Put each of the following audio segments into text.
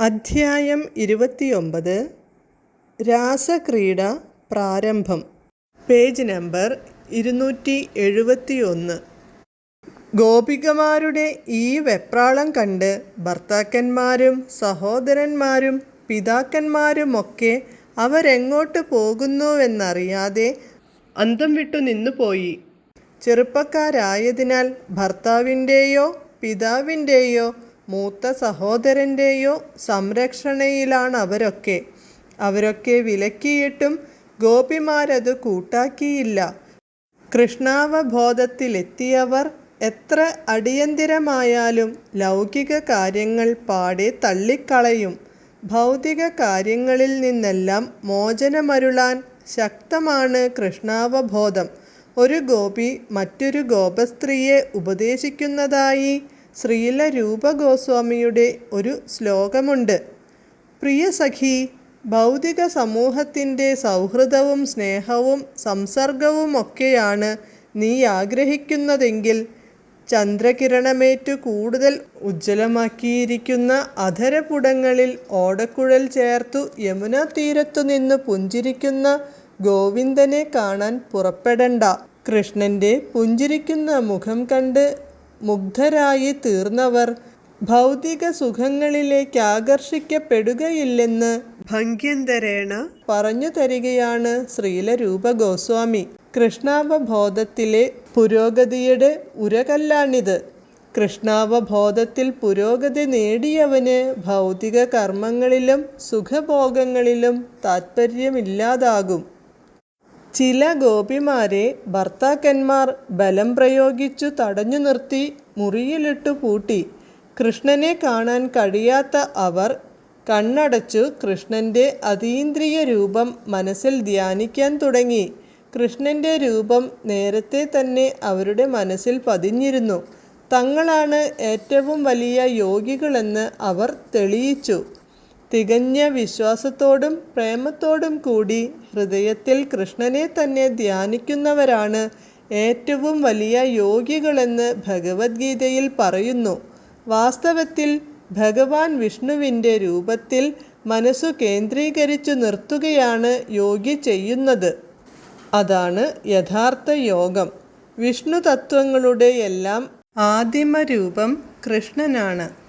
അധ്യായം ഇരുപത്തിയൊമ്പത് രാസക്രീഡ പ്രാരംഭം. Page number ഇരുന്നൂറ്റി എഴുപത്തിയൊന്ന്. ഗോപികമാരുടെ ഈ വെപ്രാളം കണ്ട് ഭർത്താക്കന്മാരും സഹോദരന്മാരും പിതാക്കന്മാരുമൊക്കെ അവരെങ്ങോട്ട് പോകുന്നുവെന്നറിയാതെ അന്തം വിട്ടു നിന്നുപോയി. ചെറുപ്പക്കാരായതിനാൽ ഭർത്താവിന്റെയോ പിതാവിന്റെയോ മൂത്ത സഹോദരന്റെയോ സംരക്ഷണയിലാണ് അവരൊക്കെ അവരൊക്കെ വിലക്കിയിട്ടും ഗോപിമാരത് കൂട്ടാക്കിയില്ല. കൃഷ്ണാവബോധത്തിലെത്തിയവർ എത്ര അടിയന്തിരമായാലും ലൗകിക കാര്യങ്ങൾ പാടെ തള്ളിക്കളയും. ഭൗതിക കാര്യങ്ങളിൽ നിന്നെല്ലാം മോചനമരുളാൻ ശക്തമാണ് കൃഷ്ണാവബോധം. ഒരു ഗോപി മറ്റൊരു ഗോപസ്ത്രീയെ ഉപദേശിക്കുന്നതായി ശ്രീല രൂപഗോസ്വാമിയുടെ ഒരു ശ്ലോകമുണ്ട്. പ്രിയ സഖി ഭൗതിക സമൂഹത്തിന്റെ സൗഹൃദവും സ്നേഹവും സംസർഗവുമൊക്കെയാണ് നീ ആഗ്രഹിക്കുന്നതെങ്കിൽ ചന്ദ്രകിരണമേറ്റു കൂടുതൽ ഉജ്ജ്വലമാക്കിയിരിക്കുന്ന അധരപുടങ്ങളിൽ ഓടക്കുഴൽ ചേർത്തു യമുനാ തീരത്തു നിന്ന് പുഞ്ചിരിക്കുന്ന ഗോവിന്ദനെ കാണാൻ പുറപ്പെടണ്ട. കൃഷ്ണന്റെ പുഞ്ചിരിക്കുന്ന മുഖം കണ്ട് മുഗ്ധരായി തീർന്നവർ ഭൗതിക സുഖങ്ങളിലേക്ക് ആകർഷിക്കപ്പെടുകയില്ലെന്ന് ഭംഗ്യന്തരേണ പറഞ്ഞു തരികയാണ് ശ്രീല രൂപഗോസ്വാമി കൃഷ്ണാവബോധത്തിലെ പുരോഗതിയുടെ ഉരകല്ലാണിത്. കൃഷ്ണാവബോധത്തിൽ പുരോഗതി നേടിയവന് ഭൗതിക കർമ്മങ്ങളിലും സുഖഭോഗങ്ങളിലും താത്പര്യമില്ലാതാകും. ചില ഗോപിമാരെ ഭർത്താക്കന്മാർ ബലം പ്രയോഗിച്ചു തടഞ്ഞു നിർത്തി മുറിയിലിട്ടു പൂട്ടി. കൃഷ്ണനെ കാണാൻ കഴിയാത്ത അവർ കണ്ണടച്ചു കൃഷ്ണന്റെ അതീന്ദ്രിയ രൂപം മനസ്സിൽ ധ്യാനിക്കാൻ തുടങ്ങി. കൃഷ്ണന്റെ രൂപം നേരത്തെ തന്നെ അവരുടെ മനസ്സിൽ പതിഞ്ഞിരുന്നു. തങ്ങളാണ് ഏറ്റവും വലിയ യോഗികളെന്ന് അവർ തെളിയിച്ചു. തികഞ്ഞ വിശ്വാസത്തോടും പ്രേമത്തോടും കൂടി ഹൃദയത്തിൽ കൃഷ്ണനെ തന്നെ ധ്യാനിക്കുന്നവരാണ് ഏറ്റവും വലിയ യോഗികളെന്ന് ഭഗവത്ഗീതയിൽ പറയുന്നു. വാസ്തവത്തിൽ ഭഗവാൻ വിഷ്ണുവിന്റെ രൂപത്തിൽ മനസ്സു കേന്ദ്രീകരിച്ചു നിർത്തുകയാണ് യോഗി ചെയ്യുന്നത്. അതാണ് യഥാർത്ഥ യോഗം. വിഷ്ണു തത്വങ്ങളുടെ എല്ലാം ആദിമ രൂപം കൃഷ്ണനാണ്.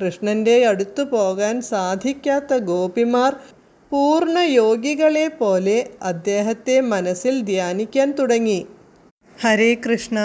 കൃഷ്ണന്റെ അടുത്തു പോകാൻ സാധിക്കാത്ത ഗോപിമാർ പൂർണ യോഗികളെ പോലെ അദ്ദേഹത്തെ മനസ്സിൽ ധ്യാനിക്കാൻ തുടങ്ങി. ഹരേ കൃഷ്ണ.